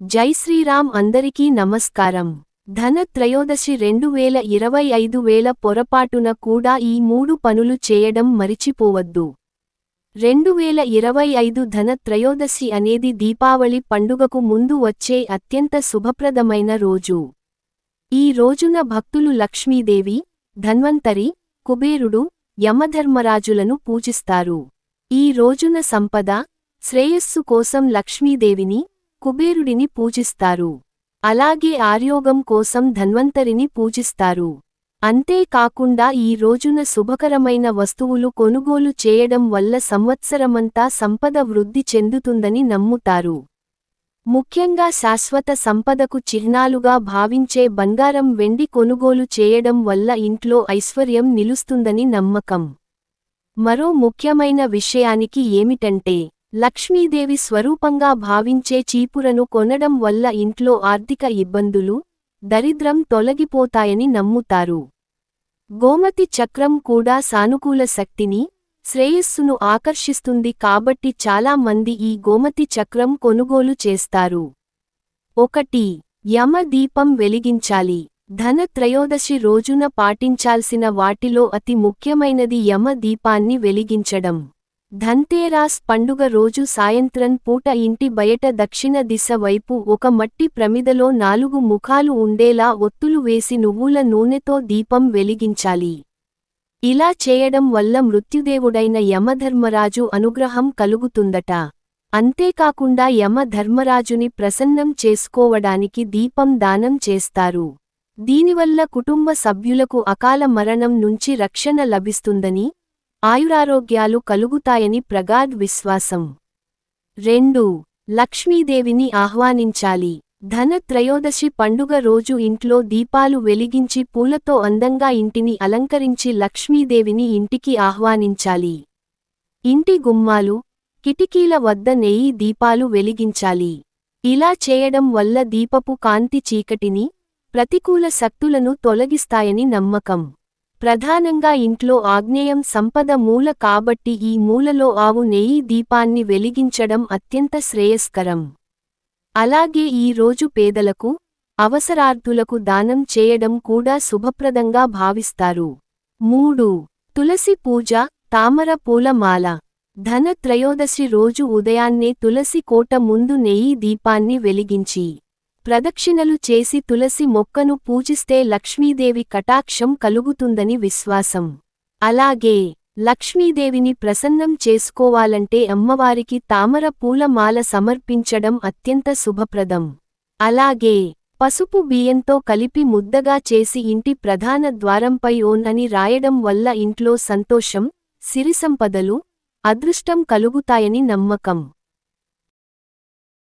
జై శ్రీరామ్ అందరికీ నమస్కారం. ధన త్రయోదశి రెండు వేల ఇరవై ఐదు వేల పొరపాటున కూడా ఈ మూడు పనులు చేయడం మరిచిపోవద్దు. రెండు వేల ఇరవై ఐదు ధన త్రయోదశి అనేది దీపావళి పండుగకు ముందు వచ్చే అత్యంత శుభప్రదమైన రోజు. ఈ రోజున భక్తులు లక్ష్మీదేవి ధన్వంతరి కుబేరుడు యమధర్మరాజులను పూజిస్తారు. ఈ రోజున సంపద శ్రేయస్సు కోసం లక్ష్మీదేవిని కుబేరుడిని పూజిస్తారు. అలాగే ఆర్యోగం కోసం ధన్వంతరిని పూజిస్తారు. అంతేకాకుండా ఈ రోజున శుభకరమైన వస్తువులు కొనుగోలు చేయడం వల్ల సంవత్సరమంతా సంపద వృద్ధి చెందుతుందని నమ్ముతారు. ముఖ్యంగా శాశ్వత సంపదకు చిహ్నాలుగా భావించే బంగారం వెండి కొనుగోలు చేయడం వల్ల ఇంట్లో ఐశ్వర్యం నిలుస్తుందని నమ్మకం. మరో ముఖ్యమైన విషయానికి ఏమిటంటే లక్ష్మీదేవి స్వరూపంగా భావించే చీపురను కొనడం వల్ల ఇంట్లో ఆర్థిక ఇబ్బందులు దరిద్రం తొలగిపోతాయని నమ్ముతారు. గోమతి చక్రం కూడా సానుకూల శక్తిని శ్రేయస్సును ఆకర్షిస్తుంది కాబట్టి చాలా మంది ఈ గోమతి చక్రం కొనుగోలు చేస్తారు. ఒకటి యమ దీపం వెలిగించాలి. ధన త్రయోదశి రోజున పాటించాల్సిన వాటిలో అతి ముఖ్యమైనది యమ దీపాన్ని వెలిగించడం. ధన్తేరాస్ పండుగ రోజు సాయంత్రం పూట ఇంటి బయట దక్షిణ దిశ వైపు ఒక మట్టి ప్రమిదలో నాలుగు ముఖాలు ఉండేలా ఒత్తులు వేసి నువ్వుల నూనెతో దీపం వెలిగించాలి. ఇలా చేయడం వల్ల మృత్యుదేవుడైన యమధర్మరాజు అనుగ్రహం కలుగుతుందట. అంతేకాకుండా యమధర్మరాజుని ప్రసన్నం చేసుకోవడానికి దీపం దానం చేస్తారు. దీనివల్ల కుటుంబ సభ్యులకు అకాల మరణం నుంచి రక్షణ లభిస్తుందని ఆయురారోగ్యాలు కలుగుతాయని ప్రగాఢ్ విశ్వాసం. రెండు. లక్ష్మీదేవిని ఆహ్వానించాలి. ధన త్రయోదశి పండుగ రోజు ఇంట్లో దీపాలు వెలిగించి పూలతో అందంగా ఇంటిని అలంకరించి లక్ష్మీదేవిని ఇంటికి ఆహ్వానించాలి. ఇంటి గుమ్మాలు కిటికీల వద్ద నెయ్యి దీపాలు వెలిగించాలి. ఇలా చేయడం వల్ల దీపపు కాంతి చీకటిని ప్రతికూల శక్తులను తొలగిస్తాయని నమ్మకం. ప్రధానంగా ఇంట్లో ఆగ్నేయం సంపద మూల కాబట్టి ఈ మూలలో ఆవు నెయ్యి దీపాన్ని వెలిగించడం అత్యంత శ్రేయస్కరం. అలాగే ఈ రోజు పేదలకు అవసరార్థులకు దానం చేయడం కూడా శుభప్రదంగా భావిస్తారు. మూడు. తులసి పూజ తామర పూలమాల ధన త్రయోదశి రోజు ఉదయాన్నే తులసి కోట ముందు నెయ్యి దీపాన్ని వెలిగించి ప్రదక్షిణలు చేసి తులసి మొక్కను పూజిస్తే లక్ష్మీదేవి కటాక్షం కలుగుతుందని విశ్వాసం. అలాగే లక్ష్మీదేవిని ప్రసన్నం చేసుకోవాలంటే అమ్మవారికి తామర పూలమాల సమర్పించడం అత్యంత శుభప్రదం. అలాగే పసుపు బియ్యంతో కలిపి ముద్దగా చేసి ఇంటి ప్రధాన ద్వారంపై ఓన్ అని రాయడం వల్ల ఇంట్లో సంతోషం సిరిసంపదలు అదృష్టం కలుగుతాయని నమ్మకం.